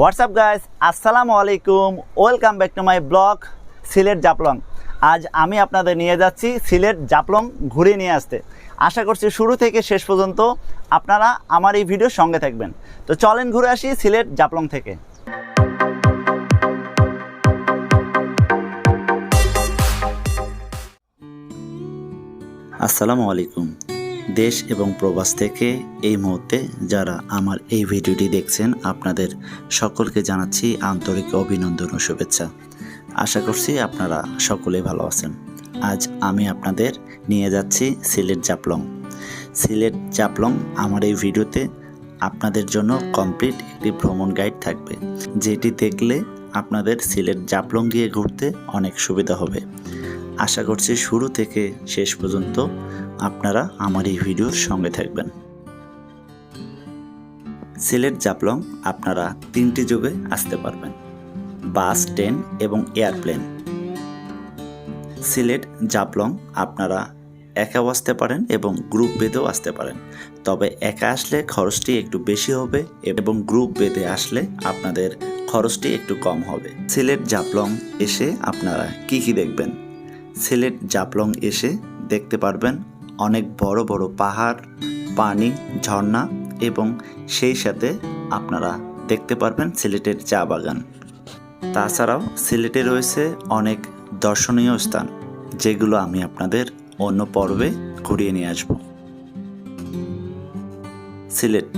WhatsApp guys আসসালামু আলাইকুম welcome back to my blog Sylhet Jaflong আজ আমি আপনাদের নিয়ে যাচ্ছি সিলেট জাপলং ঘুরে নিয়ে আসতে। আশা করছি শুরু থেকে শেষ পর্যন্ত আপনারা আমার এই ভিডিওর সঙ্গে থাকবেন। তো চলেন ঘুরে আসি সিলেট জাপলং থেকে। আসসালামু আলাইকুম। দেশ এবং প্রবাস থেকে এই মুহূর্তে যারা আমার এই ভিডিওটি দেখছেন, আপনাদের সকলকে জানাচ্ছি আন্তরিক অভিনন্দন ও শুভেচ্ছা। আশা করছি আপনারা সকলে ভালো আছেন। আজ আমি আপনাদের নিয়ে যাচ্ছি সিলেট জাপলং। সিলেট জাপলং আমার এই ভিডিওতে আপনাদের জন্য কমপ্লিট একটি ভ্রমণ গাইড থাকবে, যেটি দেখলে আপনাদের সিলেট জাপলং গিয়ে ঘুরতে অনেক সুবিধা হবে। আশা করছি শুরু থেকে শেষ পর্যন্ত আপনারা আমার এই ভিডিওর সঙ্গে থাকবেন। সিলেট জাপলং আপনারা তিনটি যুগে আসতে পারবেন, বাস, ট্রেন এবং এয়ারপ্লেন। সিলেট জাপলং আপনারা একাও আসতে পারেন এবং গ্রুপ বেঁধেও আসতে পারেন। তবে একা আসলে খরচটি একটু বেশি হবে এবং গ্রুপ বেঁধে আসলে আপনাদের খরচটি একটু কম হবে। সিলেট জাপলং এসে আপনারা কি কি দেখবেন? সিলেট জাপলং এসে দেখতে পারবেন অনেক বড় বড় পাহাড়, পানি, ঝর্ণা এবং সেই সাথে আপনারা দেখতে পারবেন সিলেটের চা বাগান। তাছাড়াও সিলেটে রয়েছে অনেক দর্শনীয় স্থান, যেগুলো আমি আপনাদের অন্য পর্বে ঘুরিয়ে নিয়ে আসব। সিলেট,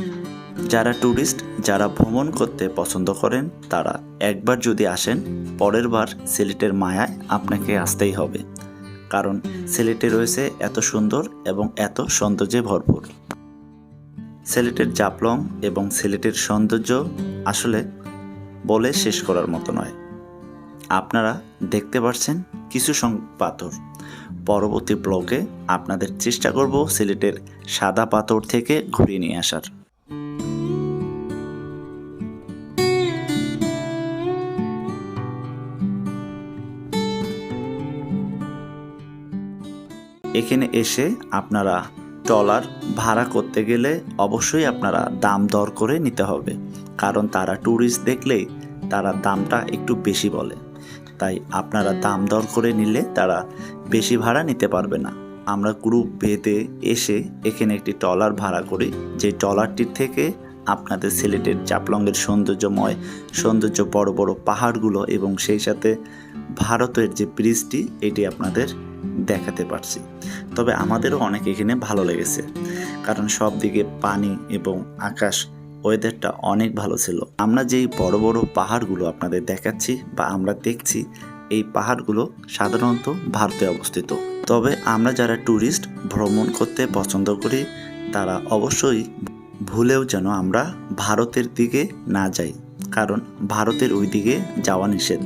যারা ট্যুরিস্ট যারা ভ্রমণ করতে পছন্দ করেন, তারা একবার যদি আসেন, পরের বার সিলেটের মায়ায় আপনাকে আসতেই হবে। কারণ সিলেটে রয়েছে এত সুন্দর এবং এত সৌন্দর্যে ভরপুর। সিলেটের জাপলং এবং সিলেটের সৌন্দর্য আসলে বলে শেষ করার মতো নয়। আপনারা দেখতে পাচ্ছেন কিছু পাথর পরবর্তী ব্লগে আপনাদের চেষ্টা করব সিলেটের সাদা পাথর থেকে ঘুরিয়ে নিয়ে আসার। এখানে এসে আপনারা ট্রলার ভাড়া করতে গেলে অবশ্যই আপনারা দাম দর করে নিতে হবে। কারণ তারা ট্যুরিস্ট দেখলেই তারা দামটা একটু বেশি বলে। তাই আপনারা দাম দর করে নিলে তারা বেশি ভাড়া নিতে পারবে না। আমরা গ্রুপ বেঁধে এসে এখানে একটি ট্রলার ভাড়া করি। যে ট্রলারটির থেকে আপনাদের সিলেটের চাপলংয়ের সৌন্দর্যময়, সৌন্দর্য বড় বড় পাহাড়গুলো এবং সেই সাথে ভারতের যে ব্রিজটি এটি আপনাদের দেখাতে পারছি। তবে আমাদেরও অনেক এখানে ভালো লেগেছে। কারণ সব দিকে পানি এবং আকাশ ওয়েদারটা অনেক ভালো ছিল। আমরা যেই বড় বড় পাহাড়গুলো আপনাদের দেখাচ্ছি বা আমরা দেখছি, এই পাহাড়গুলো সাধারণত ভারতে অবস্থিত। তবে আমরা যারা ট্যুরিস্ট ভ্রমণ করতে পছন্দ করি, তারা অবশ্যই ভুলেও যেন আমরা ভারতের দিকে না যাই। কারণ ভারতের ওই দিকে যাওয়া নিষেধ।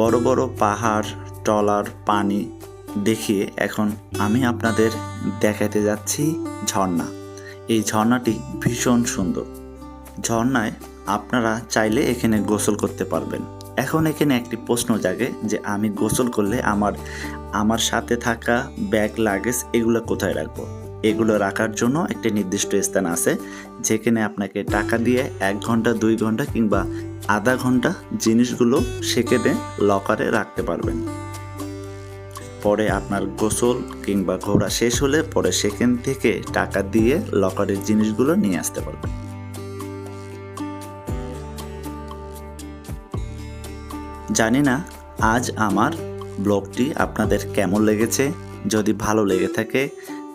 বড় বড় পাহাড়, টলার, পানি দেখিয়ে এখন আমি আপনাদের দেখাতে যাচ্ছি ঝর্ণা। এই ঝর্ণাটি ভীষণ সুন্দর। ঝর্ণায় আপনারা চাইলে এখানে গোসল করতে পারবেন। এখন এখানে একটি প্রশ্ন জাগে যে আমি গোসল করলে আমার আমার সাথে থাকা ব্যাগ, লাগেজ এগুলো কোথায় রাখব? এগুলো রাখার জন্য একটি নির্দিষ্ট স্থান আছে, যেখানে আপনাকে টাকা দিয়ে এক ঘণ্টা, দুই ঘণ্টা কিংবা আধা ঘণ্টা জিনিসগুলো সেখানে লকারে রাখতে পারবেন। পরে আপনার গোসল কিংবা ঘোড়া শেষ হলে পরে সেখান থেকে টাকা দিয়ে লকারের জিনিসগুলো নিয়ে আসতে পারবেন। জানি না আজ আমার ব্লগটি আপনাদের কেমন লেগেছে। যদি ভালো লেগে থাকে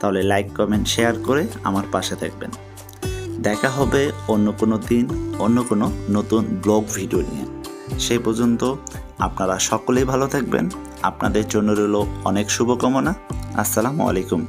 তাহলে লাইক কমেন্ট শেয়ার করে আমার পাশে থাকবেন। দেখা হবে অন্য কোনো দিন, অন্য কোনো নতুন ব্লগ ভিডিও নিয়ে। সেই পর্যন্ত আপনারা সকলেই ভালো থাকবেন। আপনাদের জন্য রইল অনেক শুভকামনা। আসসালামু আলাইকুম।